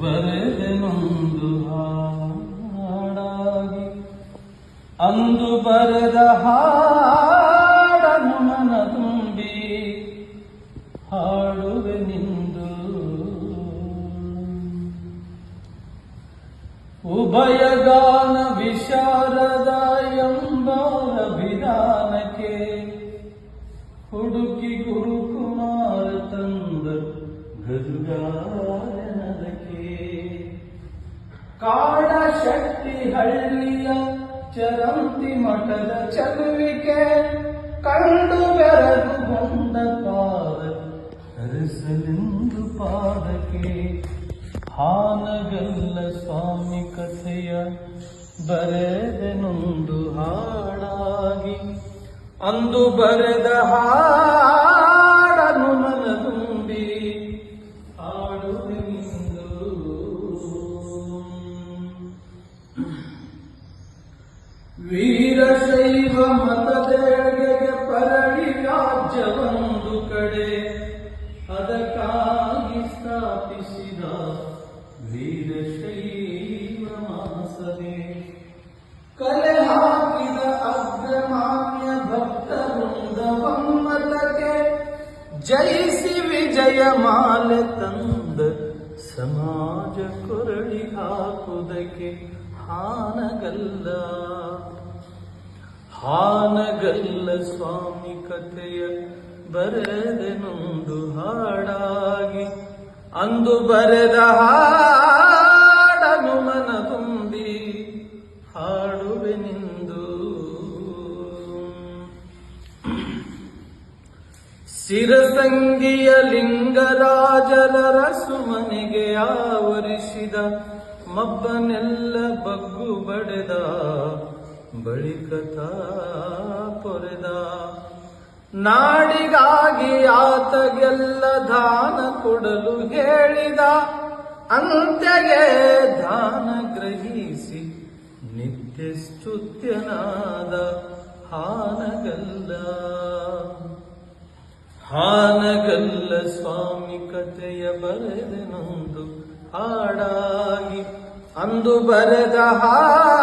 ಬರೆದೆನೊಂದು ಹಾಡಾಗಿ, ಅಂದು ಬರೆದ ಹಾಡನು ಮನ ತುಂಬಿ ಹಾಡುವೆ ನಿಂದು. ಉಭಯಗಾನ ವಿಶಾರದ ಎಂಬ ಅಭಿಧಾನಕ್ಕೆ ಹುಡುಕಿ ಗುರುಕುಮಾರ ತಂದ ಗದುಗಾರನದಕ್ಕೆ ಕಾಡ ಶಕ್ತಿ ಹಳ್ಳಿಯ ಚರಂತಿ ಮಠದ ಚಲುವಿಕೆ ಕಂಡು ಬೆರಗು ಬಂದ ಪಾದ, ಹರಿಸಲೆಂದು ಪಾದಕ್ಕೆ ಹಾನಗಲ್ಲ ಸ್ವಾಮಿ ಕಥೆಯ ಬರೆದೆನೊಂದು ಹಾಡಾಗಿ, ಅಂದು ಬರೆದ ಹಾಡನು ವೀರಶೈವ ಮತದೆಡೆಗೆ ಪರಡಿ ರಾಜ್ಯವೊಂದು ಕಡೆ. ಅದಕ್ಕಾಗಿ ಸ್ಥಾಪಿಸಿದ ವೀರಶೈವ ಮಾಸದೆ ಕಲೆ ಹಾಕಿದ ಅಗ್ರಮಾನ್ಯ ಭಕ್ತ ಒಮ್ಮತಕ್ಕೆ ಜಯಿಸಿ ವಿಜಯ ಮಾಲೆ ತಂದ ಸಮಾಜ ಕೊರಳಿ ಹಾಕುವುದಕ್ಕೆ ಹಾನಗಲ್ಲ. ಹಾನಗಲ್ಲ ಸ್ವಾಮಿ ಕಥೆಯ ಬರೆದೆನೊಂದು ಹಾಡಾಗಿ. ಅಂದು ಬರೆದ ಹಾಡನು ಮನ ತುಂಬಿ ಹಾಡುವೆ ನಿಂದು. ಸಿರಸಂಗಿಯ ರಸು ರಸುಮನೆಗೆ ಆವರಿಸಿದ ಮಬ್ಬನೆಲ್ಲ ಬಗ್ಗು ಬಡೆದ ಬಳಿಕ ತಾ ಪೊರೆದ ನಾಡಿಗಾಗಿ ಆತಗೆಲ್ಲ ದಾನ ಕೊಡಲು ಹೇಳಿದ, ಅಂತ್ಯಗೆ ದಾನ ಗ್ರಹಿಸಿ ನಿತ್ಯ ಸ್ತುತ್ಯನಾದ ಹಾನಗಲ್ಲ. ಹಾನಗಲ್ಲ ಸ್ವಾಮಿ ಕಥೆಯ ಬರೆದನೊಂದು ಹಾಡಾಗಿ ಅಂದು ಬರೆದ ಮನದು